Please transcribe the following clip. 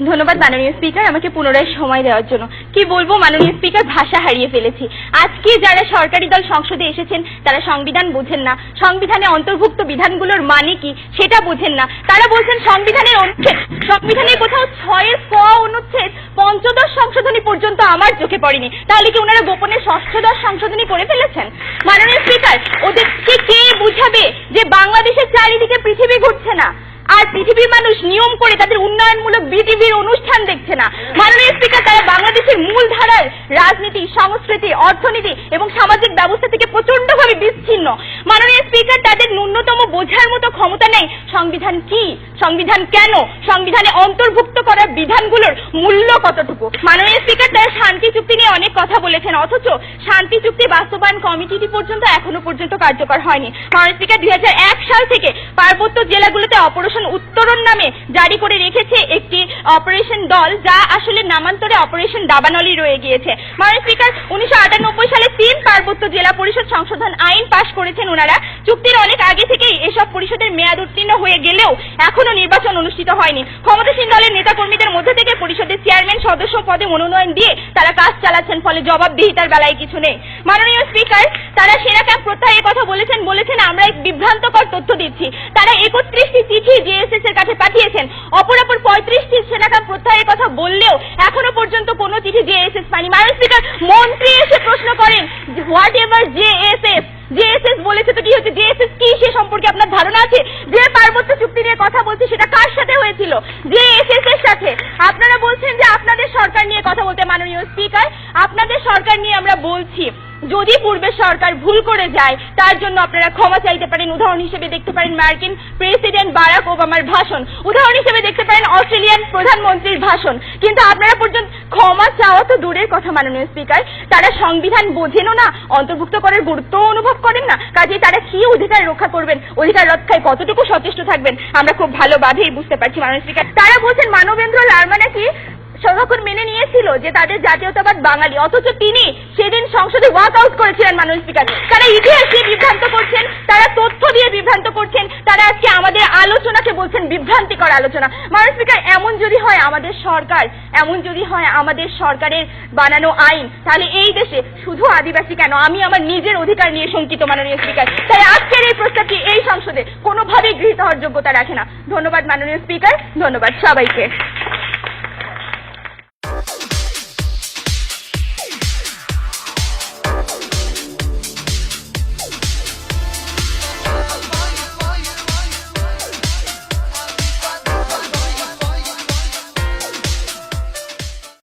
ধন্যবাদ, মাননীয় স্পিকার, আমাকে পুনরায় সময় দেওয়ার জন্য। কি বলব, মাননীয় স্পিকার, ভাষা হারিয়ে ফেলেছি। আজকে যারা সরকারি দল সংসদে এসেছেন, তারা সংবিধান বোঝেন না। সংবিধানে অন্তর্ভুক্ত বিধানগুলোর মানে কি, সেটা বোঝেন না। তারা বলছেন সংবিধানের অনুচ্ছেদ, সংবিধানের কোথাও ছয়ের ক অনুচ্ছেদ পঞ্চদশ সংশোধনী পর্যন্ত আমার চোখে পড়েনি। তাহলে কি ওনারা গোপনে ষষ্ঠদশ সংশোধনী করে ফেলেছেন? মাননীয় স্পিকার ওদেরকে কে বুঝাবে যে বাংলাদেশের চারিদিকে পৃথিবী ঘুরছে না? আর পৃথিবীর মানুষ নিয়ম করে তাদের উন্নয়নমূলক বিটিভির অনুষ্ঠান দেখছে না। মাননীয় স্পিকার তারা বাংলাদেশের মূল ধারার রাজনীতি, সংস্কৃতি, অর্থনীতি এবং সামাজিক ব্যবস্থা থেকে প্রচন্ডভাবে বিচ্ছিন্ন। মাননীয় স্পিকার তাদের ন্যূনতম বোঝার মতো ক্ষমতা নেই। সংবিধান কি? সংবিধান কেন? সংবিধানে অন্তর্ভুক্ত করা বিধানগুলোর মূল্য কতটুকু? মাননীয় স্পিকার, তারা শান্তি চুক্তি নিয়ে অনেক কথা বলেছেন, অথচ শান্তি চুক্তি বাস্তবায়ন কমিটিটি পর্যন্ত এখনও পর্যন্ত কার্যকর হয়নি। মাননীয় স্পিকার, দুই সাল থেকে পার্বত্য জেলাগুলোতে অপারেশন উত্তরণ নামে জারি করে রেখেছে একটি অপারেশন দল, যা আসলে নামান্তরে অপারেশন দাবানলি রয়ে গিয়েছে। মাননীয় স্পিকার, উনিশশো আটানব্বই সালে তিন পার্বত্য জেলা পরিষদ সংশোধন আইন পাশ করেছেন ওনারা। চুক্তির অনেক আগে থেকেই এসব পরিষদের মেয়াদ উত্তীর্ণ হয়ে গেলেও এখনও নির্বাচন অনুষ্ঠিত হয়নি। ক্ষমতাসীন দলের নেতাকর্মীদের মধ্যে থেকে পরিষদের চেয়ারম্যান, সদস্য পদে মনোনয়ন দিয়ে তারা কাজ চালাচ্ছেন, ফলে জবাবদিহিতার বেলায় কিছু নেই। মাননীয় স্পিকার, তারা সেরা ক্যাম্প প্রত্যাহারের কথা বলেছেন বলেছেন, আমরা এক বিভ্রান্তকর তথ্য দিচ্ছি। তারা একত্রিশটি চিঠি জেএসএস এর কাছে পাঠিয়েছেন। অপরাপর পঁয়ত্রিশটি সেনা ক্যাম্প প্রত্যাহারের কথা বললেও এখনও পর্যন্ত কোনো চিঠি জেএসএস পায়নি। মাননীয় স্পিকার, মন্ত্রী এসে প্রশ্ন করেন হোয়াট এভার জেএসএস? জেএসএস বলেছে তো কি হচ্ছে? জেএসএস কি সে সম্পর্কে আপনার ধারণা আছে? যে পার্বত্য চুক্তি নিয়ে কথা বলছি হয়েছিল জেএসএস এর সাথে আপনারা বলছেন যে আপনাদের সরকার নিয়ে কথা বলতে মাননীয় স্পিকার, আপনাদের সরকার নিয়ে আমরা বলছি। যদি পূর্বের সরকার ভুল করে যায়, তার জন্য আপনারা ক্ষমা চাইতে পারেন। উদাহরণ হিসেবে দেখতে পারেন মার্কিন প্রেসিডেন্ট বারাক ওবামার ভাষণ। উদাহরণ হিসেবে দেখতে পারেন অস্ট্রেলিয়ান প্রধানমন্ত্রীর ভাষণ। কিন্তু আপনারা পর্যন্ত ক্ষমা চাওয়া তো দূরের কথা, মাননীয় স্পিকার। তারা সংবিধান বোঝেনও না, অন্তর্ভুক্ত করার গুরুত্ব অনুভব করেন না। কাজে তারা কি অধিকার রক্ষা করবেন, অধিকার রক্ষায় কতটুকু সচেষ্ট থাকবেন, আমরা খুব ভালোভাবেই বুঝতে পারছি, মাননীয় স্পিকার। তারা বলছেন, মানবেন্দ্র লার্মা নাকি যে তাদের জাতীয়তাবাদ বাঙালি, অথচ তিনি সেদিন সংসদে ওয়াক আউট করেছিলেন মাননীয় স্পিকার তারা ইতিহাস দিয়ে বিভ্রান্ত করছেন, তারা তথ্য দিয়ে বিভ্রান্ত করছেন, তারা আজকে আমাদের আলোচনাকে বলছেন বিভ্রান্তিকর আলোচনা। মাননীয় স্পিকার এমন যদি হয় আমাদের সরকার, এমন যদি হয় আমাদের সরকারের বানানো আইন, তাহলে এই দেশে শুধু আদিবাসী কেন? আমি আমার নিজের অধিকার নিয়ে শঙ্কিত মাননীয় স্পিকার তাই আজকের এই প্রস্তাবটি এই সংসদে কোনোভাবেই গৃহীত হওয়ার যোগ্যতা রাখে না। ধন্যবাদ মাননীয় স্পিকার ধন্যবাদ সবাইকে।